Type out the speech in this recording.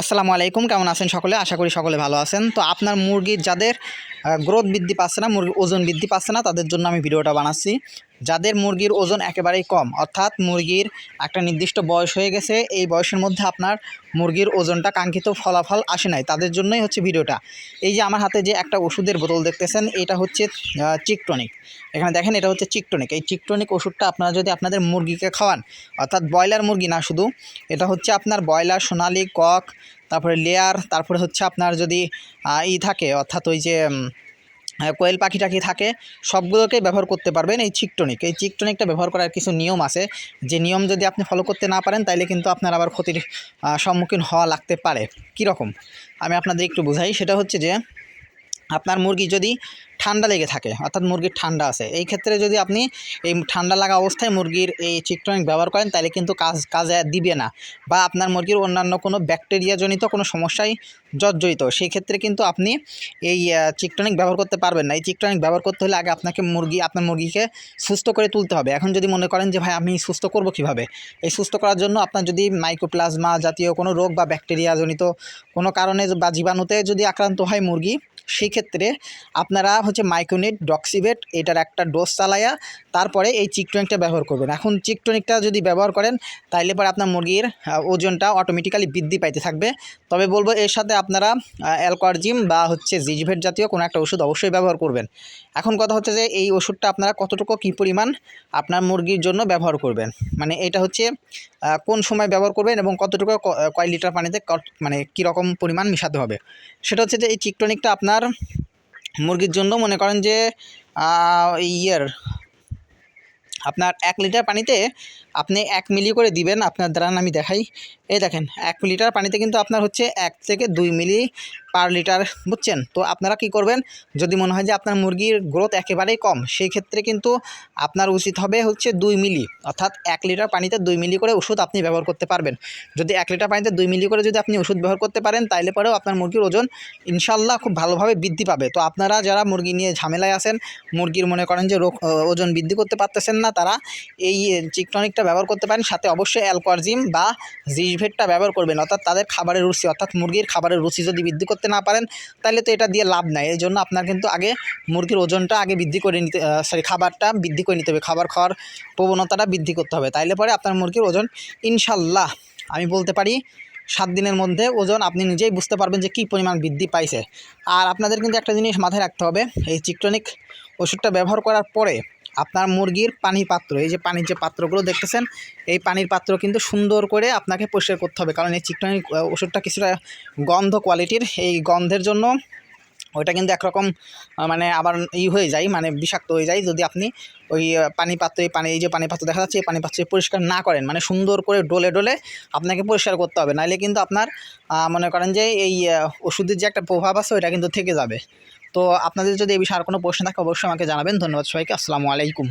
আসসালামু আলাইকুম, কেমন আছেন সকলে? আশা করি সকলে ভালো আছেন। তো আপনার মুরগির যাদের গ্রোথ বৃদ্ধি পাচ্ছে না, মুরগির ওজন বৃদ্ধি পাচ্ছে না, তাদের জন্য আমি ভিডিওটা বানাচ্ছি। যাদের মুরগির ওজন একেবারেই কম, অর্থাৎ মুরগির একটা নির্দিষ্ট বয়স হয়ে গেছে, এই বয়সের মধ্যে আপনার মুরগির ওজনটা কাঙ্ক্ষিত ফলাফল আসে নাই। তাদের জন্যই হচ্ছে ভিডিওটা। এই যে আমার হাতে যে একটা ওষুধের বোতল দেখতেছেন, এটা হচ্ছে চিকটনিক। এখানে দেখেন, এটা হচ্ছে চিকটনিক। এই চিকটনিক ওষুধটা আপনারা যদি আপনাদের মুরগিকে খাওয়ান, অর্থাৎ ব্রয়লার মুরগি না শুধু, এটা হচ্ছে আপনার ব্রয়লার, সোনালি কক, তারপরে লেয়ার, তারপরে হচ্ছে আপনার যদি ই থাকে, অর্থাৎ ওই যে কোয়েল পাখি টাখি থাকে, সবগুলোকেই ব্যবহার করতে পারবেন এই চিকটনিক। এই চিকটনিকটা ব্যবহার করার কিছু নিয়ম আছে। যে নিয়ম যদি আপনি ফলো করতে না পারেন, তাইলে কিন্তু আপনার আবার ক্ষতির সম্মুখীন হওয়া লাগতে পারে। কীরকম? আমি আপনাদের একটু বোঝাই। সেটা হচ্ছে যে, আপনার মুরগি যদি ঠান্ডা লেগে থাকে, অর্থাৎ মুরগির ঠান্ডা আছে। এই ক্ষেত্রে যদি আপনি এই ঠান্ডা লাগা অবস্থায় মুরগির এই চিকটনিক ব্যবহার করেন, তাহলে কিন্তু কাজ, কাজে দিবে না বা আপনার মুরগির অন্যান্য কোনো ব্যাকটেরিয়াজনিত কোনো সমস্যায় জর্জরিত। সেই ক্ষেত্রে কিন্তু আপনি এই চিকটনিক ব্যবহার করতে পারবেন না। এই চিকটনিক ব্যবহার করতে হলে আগে আপনাকে মুরগি, আপনার মুরগিকে সুস্থ করে তুলতে হবে। এখন যদি মনে করেন যে, ভাই, আমি সুস্থ করব কীভাবে? এই সুস্থ করার জন্য আপনার যদি মাইক্রোপ্লাজমা জাতীয় কোনো রোগ বা ব্যাকটেরিয়াজনিত কোনো কারণে বা জীবাণুতে যদি আক্রান্ত হয় মুরগি সেই ক্ষেত্রে আপনারা হচ্ছে মাইক্রোনিট ডক্সিবেট এটার একটা ডোজ চালায়া তারপরে এই চিকটনিকটা ব্যবহার করবেন। এখন চিকটনিকটা যদি ব্যবহার করেন, তাইলে পরে আপনার মুরগির ওজনটা অটোমেটিক্যালি বৃদ্ধি পাইতে থাকবে। তবে বলব এর সাথে আপনারা অ্যালকোয়ারজিম বা হচ্ছে জিজভেট জাতীয় কোনো একটা ওষুধ অবশ্যই ব্যবহার করবেন। এখন কথা হচ্ছে যে এই ওষুধটা আপনারা কতটুকু, কী পরিমাণ আপনার মুরগির জন্য ব্যবহার করবেন? মানে এটা হচ্ছে কোন সময় ব্যবহার করবেন এবং কতটুকু কয় লিটার পানিতে মানে কীরকম পরিমাণ মিশাতে হবে? সেটা হচ্ছে যে এই চিকটনিকটা আপনার মুরগির জন্য মনে করেন যে ইয়ের আপনার এক লিটার পানিতে আপনি এক মিলি করে দিবেন। আপনার দ্বারা আমি দেখাই। এই দেখেন, এক লিটার পানিতে কিন্তু আপনার হচ্ছে এক থেকে দুই মিলি পার লিটার বুঝছেন? তো আপনারা কি করবেন? যদি মনে হয় যে আপনার মুরগির গ্রোথ একেবারেই কম, সেই ক্ষেত্রে কিন্তু আপনার উচিত হবে হচ্ছে দুই মিলি, অর্থাৎ এক লিটার পানিতে দুই মিলি করে ওষুধ আপনি ব্যবহার করতে পারবেন। যদি এক লিটার পানিতে দুই মিলি করে যদি আপনি ওষুধ ব্যবহার করতে পারেন, তাইলে পরেও আপনার মুরগির ওজন ইনশাল্লাহ খুব ভালোভাবে বৃদ্ধি পাবে। তো আপনারা যারা মুরগি নিয়ে ঝামেলায় আছেন, মুরগির মনে করেন যে রোগ ওজন বৃদ্ধি করতে পারতেছেন না, তারা এই চিকটনিকটা ব্যবহার করতে পারেন। সাথে অবশ্যই অ্যালকোয়ারজিম বা জিভেটটা ব্যবহার করবেন, অর্থাৎ তাদের খাবারের রুচি, অর্থাৎ মুরগির খাবারের রুচি যদি বৃদ্ধি করতে না পারেন তাহলে তো এটা দিয়ে লাভ নাই। এই জন্য আপনার কিন্তু আগে মুরগির ওজনটা আগে বৃদ্ধি করে নিতে সরি খাবারটা বৃদ্ধি করে নিতে হবে। খাবার খাওয়ার প্রবণতাটা বৃদ্ধি করতে হবে। তাইলে পরে আপনার মুরগির ওজন ইনশাল্লাহ, আমি বলতে পারি সাত দিনের মধ্যে ওজন আপনি নিজেই বুঝতে পারবেন যে কী পরিমাণ বৃদ্ধি পাইছে। আর আপনাদের কিন্তু একটা জিনিস মাথায় রাখতে হবে, এই চিকটনিক ওষুধটা ব্যবহার করার পরে আপনার মুরগির পানির পাত্র, এই যে পানির যে পাত্রগুলো দেখতেছেন, এই পানির পাত্র কিন্তু সুন্দর করে আপনাকে পরিষ্কার করতে হবে। কারণ এই চিকটনিক ওষুধটা কিছুটা গন্ধ কোয়ালিটির এই গন্ধের জন্য ওইটা কিন্তু একরকম মানে আবার ই হয়ে যায় মানে বিষাক্ত হয়ে যায় যদি আপনি ওই পানি পাত্রে, পানি, এই যে পানি পাত্র দেখা যাচ্ছে, এই পানি পাত্রে পরিষ্কার না করেন মানে সুন্দর করে ডলে ডলে আপনাকে পরিষ্কার করতে হবে নাহলে কিন্তু আপনার মনে করেন যে এই ওষুধের যে একটা প্রভাব আছে ওইটা কিন্তু থেকে যাবে। তো আপনাদের যদি এই বিষয়ে আর কোনো প্রশ্ন থাকে অবশ্যই আমাকে জানাবেন, ধন্যবাদ সবাইকে, আসসালামু আলাইকুম।